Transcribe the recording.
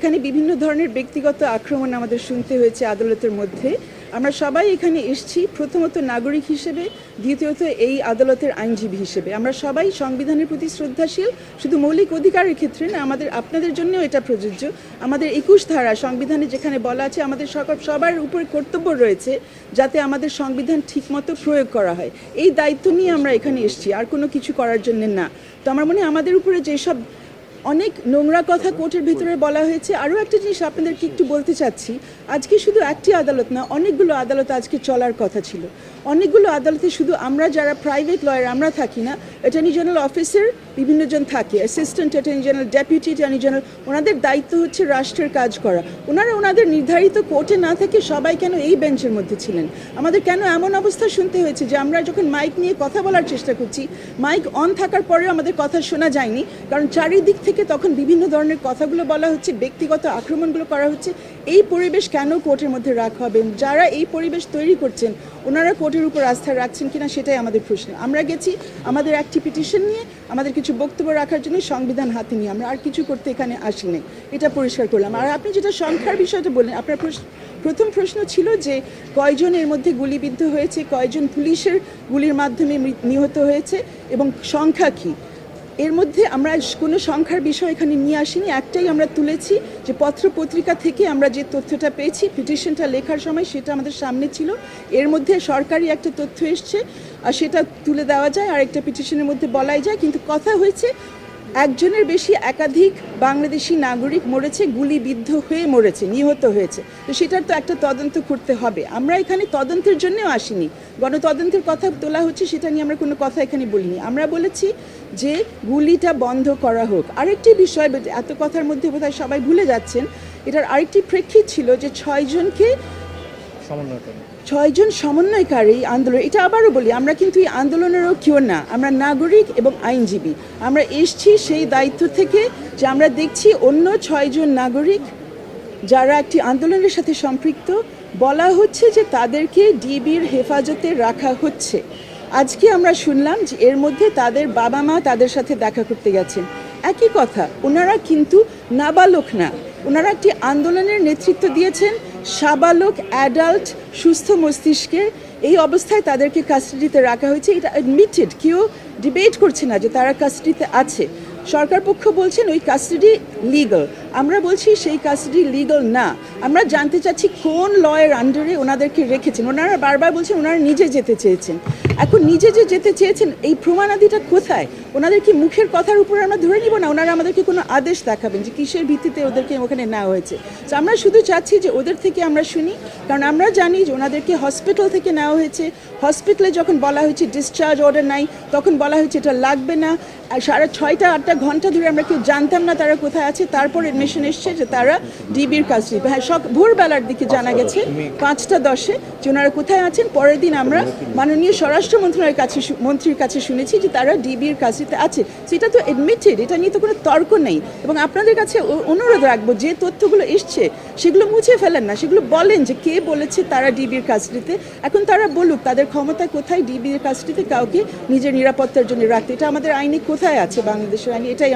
এখানে বিভিন্ন ধরনের ব্যক্তিগত আক্রমণ আমাদের শুনতে হয়েছে আদালতের মধ্যে। আমরা সবাই এখানে এসেছি, প্রথমত নাগরিক হিসেবে, দ্বিতীয়ত এই আদালতের আইনজীবী হিসেবে। আমরা সবাই সংবিধানের প্রতি শ্রদ্ধাশীল, শুধু মৌলিক অধিকারের ক্ষেত্রে না, আমাদের, আপনাদের জন্যও এটা প্রযোজ্য। আমাদের একুশ ধারা, সংবিধানে যেখানে বলা আছে, আমাদের সকল, সবার উপরে কর্তব্য রয়েছে যাতে আমাদের সংবিধান ঠিকমতো প্রয়োগ করা হয়। এই দায়িত্ব নিয়ে আমরা এখানে এসছি, আর কোনো কিছু করার জন্য না। তো আমার মনে হয় আমাদের উপরে যেসব অনেক নোংরা কথা কোর্টের ভিতরে বলা হয়েছে। আরও একটা জিনিস আপনাদেরকে একটু বলতে চাচ্ছি। আজকে শুধু একটি আদালত না, অনেকগুলো আদালত আজকে চলার কথা ছিল। অনেকগুলো আদালতে শুধু আমরা যারা প্রাইভেট লয়ার আমরা থাকি না অ্যাটর্নি জেনারেল অফিসার বিভিন্নজন থাকে assistant attorney general deputy attorney general ওনাদের দায়িত্ব হচ্ছে রাষ্ট্রের কাজ করা। ওনারা ওনাদের নির্ধারিত কোর্টে না থেকে সবাই কেন এই বেঞ্চের মধ্যে ছিলেন? আমাদের কেন এমন অবস্থা শুনতে হয়েছে যে আমরা যখন মাইক নিয়ে কথা বলার চেষ্টা করছি, মাইক অন থাকার পরেও আমাদের কথা শোনা যায়নি, কারণ চারিদিক থেকে তখন বিভিন্ন ধরনের কথাগুলো বলা হচ্ছে, ব্যক্তিগত আক্রমণগুলো করা হচ্ছে। এই পরিবেশ কেন কোর্টের মধ্যে রাখা হবে? যারা এই পরিবেশ তৈরি করছেন, ওনারা কোর্টের উপর আস্থা রাখছেন কিনা সেটাই আমাদের প্রশ্ন। আমরা গেছি আমাদের একটি পিটিশন নিয়ে, আমাদের কিছু বক্তব্য রাখার জন্য সংবিধান হাতে নিয়ে। আমরা আর কিছু করতে এখানে আসিনি এটা পরিষ্কার করলাম। আর আপনি যেটা সংখ্যার বিষয়টা বললেন, আপনার প্রথম প্রশ্ন ছিল যে কয়জন এর মধ্যে গুলিবিদ্ধ হয়েছে, কয়জন পুলিশের গুলির মাধ্যমে নিহত হয়েছে এবং সংখ্যা কী? এর মধ্যে আমরা কোনো সংখ্যার বিষয় এখানে নিয়ে আসিনি, একটাই আমরা তুলেছি যে পত্র পত্রিকা থেকে আমরা যে তথ্যটা পেয়েছি পিটিশনটা লেখার সময় সেটা আমাদের সামনে ছিল। এর মধ্যে সরকারি একটা তথ্য এসছে, আর সেটা তুলে দেওয়া যায় আর একটা পিটিশনের মধ্যে বলাই যায়। কিন্তু কথা হয়েছে একজনের বেশি একাধিক বাংলাদেশি নাগরিক মরেছে, গুলিবিদ্ধ হয়ে মরেছে, নিহত হয়েছে। তো সেটার তো একটা তদন্ত করতে হবে। আমরা এখানে তদন্তের জন্যও আসিনি। গণতদন্তের কথা তোলা হচ্ছে, সেটা নিয়ে আমরা কোনো কথা এখানে বলিনি। আমরা বলেছি যে গুলিটা বন্ধ করা হোক। আরেকটি বিষয় এত কথার মধ্যে বোধহয় সবাই ভুলে যাচ্ছেন, এটার আরেকটি প্রেক্ষিত ছিল যে ছয়জনকে সমন্বয় ছয়জন সমন্বয়কারী আন্দোলন, এটা আবারও বলি, আমরা কিন্তু এই আন্দোলনেরও কেউ না। আমরা নাগরিক এবং আইনজীবী। আমরা এসছি সেই দায়িত্ব থেকে যে আমরা দেখছি অন্য ছয়জন নাগরিক যারা একটি আন্দোলনের সাথে সম্পৃক্ত। বলা হচ্ছে যে তাদেরকে ডিবির হেফাজতে রাখা হচ্ছে। আজকে আমরা শুনলাম যে এর মধ্যে তাদের বাবা মা তাদের সাথে দেখা করতে গেছেন। একই কথা, ওনারা কিন্তু নাবালক না। ওনারা একটি আন্দোলনের নেতৃত্ব দিয়েছেন। সাবালক অ্যাডাল্ট সুস্থ মস্তিষ্কে এই অবস্থায় তাদেরকে কাস্টাডিতে রাখা হয়েছে। এটা অ্যাডমিটেড কেউ ডিবেট করছে না যে তারা কাস্টাডিতে আছে। সরকার পক্ষ বলছেন ওই কাস্টাডি লিগাল আমরা বলছি সেই কাস্টাডি লিগাল না। আমরা জানতে চাচ্ছি কোন লয়ের আন্ডারে ওনাদেরকে রেখেছেন। ওনারা বারবার বলছেন ওনারা নিজে যেতে চেয়েছেন। এখন নিজে যে যেতে চেয়েছেন, এই প্রমাণাদিটা কোথায়? ওনাদের কি মুখের কথার উপর আমরা ধরে নিব না? ওনারা আমাদেরকে কোনো আদেশ দেখাবেন যে কিসের ভিত্তিতে ওদেরকে ওখানে নেওয়া হয়েছে। তো আমরা শুধু চাচ্ছি যে ওদের থেকে আমরা শুনি, কারণ আমরা জানি যে ওনাদেরকে হসপিটাল থেকে নেওয়া হয়েছে। হসপিটালে যখন বলা হয়েছে ডিসচার্জ অর্ডার নাই, তখন বলা হয়েছে এটা লাগবে না। আর সাড়ে ছয়টা, আটটা ঘণ্টা ধরে আমরা কেউ জানতাম না তারা কোথায় আছে। তারপর এডমিশন এসছে যে তারা ডিবির নিবে হ্যাঁ সব ভোরবেলার দিকে জানা গেছে, পাঁচটা দশে যে ওনারা কোথায় আছেন। পরের দিন আমরা মাননীয় স্বরাষ্ট্র মন্ত্রণালয়ের কাছে মন্ত্রীর কাছে শুনেছি যে তারা ডিবির কাছে আছে। সেটা তো এডমিটেড এটা নিয়ে তো কোনো তর্ক নেই। এবং আপনাদের কাছে অনুরোধ রাখব, যে তথ্যগুলো এসছে, সেগুলো মুছে ফেলেন না। সেগুলো বলেন যে কে বলেছে তারা ডিবির কাস্টডিতে। এখন তারা বলুক, তাদের ক্ষমতা কোথায় ডিবির কাস্টডিতে? কাউকে নিজের নিরাপত্তার জন্য রাখতে। এটা আমাদের আইনে কোথায় আছে? বাংলাদেশের আইনে, এটাই